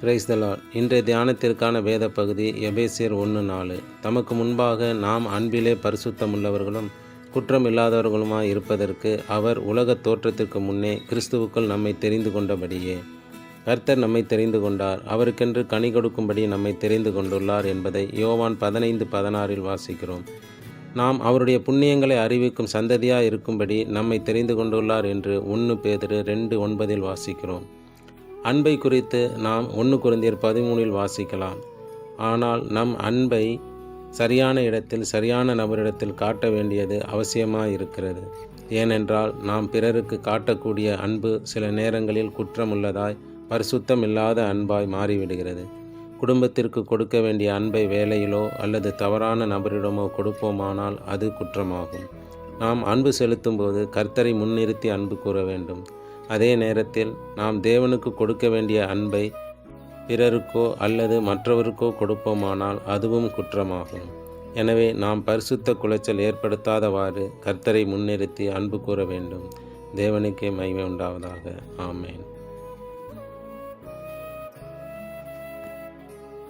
Price Dalal இன்றைய தியானத்திற்கான வேத பகுதி எபேசியர் ஒன்று நாலு. தமக்கு முன்பாக நாம் அன்பிலே பரிசுத்தமுள்ளவர்களும் குற்றம் இல்லாதவர்களுமாய் இருப்பதற்கு அவர் உலகத் தோற்றத்திற்கு முன்னே கிறிஸ்துவுக்குள் நம்மை தெரிந்து கொண்டபடியே. கர்த்தர் நம்மை தெரிந்து கொண்டார். அவருக்கென்று கனி கொடுக்கும்படி நம்மை தெரிந்து கொண்டுள்ளார் என்பதை யோவான் பதினைந்து பதினாறில் வாசிக்கிறோம். நாம் அவருடைய புண்ணியங்களை அறிவிக்கும் சந்ததியாக இருக்கும்படி நம்மை தெரிந்து கொண்டுள்ளார் என்று ஒன்று பேதிரு ரெண்டு ஒன்பதில் வாசிக்கிறோம். அன்பை குறித்து நாம் ஒன்று குருந்தியர் பதிமூணில் வாசிக்கலாம். ஆனால் நம் அன்பை சரியான இடத்தில் சரியான நபரிடத்தில் காட்ட வேண்டியது அவசியமாக இருக்கிறது ஏனென்றால் நாம் பிறருக்கு காட்டக்கூடிய அன்பு சில நேரங்களில் குற்றமுள்ளதாய் பரிசுத்தம் இல்லாத அன்பாய் மாறிவிடுகிறது. குடும்பத்திற்கு கொடுக்க வேண்டிய அன்பை வேலையிலோ அல்லது தவறான நபரிடமோ கொடுப்போமானால் அது குற்றமாகும். நாம் அன்பு செலுத்தும்போது கர்த்தரை முன்னிறுத்தி அன்பு கூற வேண்டும். அதே நேரத்தில் நாம் தேவனுக்கு கொடுக்க வேண்டிய அன்பை பிறருக்கோ அல்லது மற்றவருக்கோ கொடுப்போமானால் அதுவும் குற்றமாகும். எனவே நாம் பரிசுத்த குலைச்சல் ஏற்படுத்தாதவாறு கர்த்தரை முன்னிறுத்தி அன்பு கூற வேண்டும். தேவனுக்கே மகிமை உண்டாவதாக. ஆமேன்.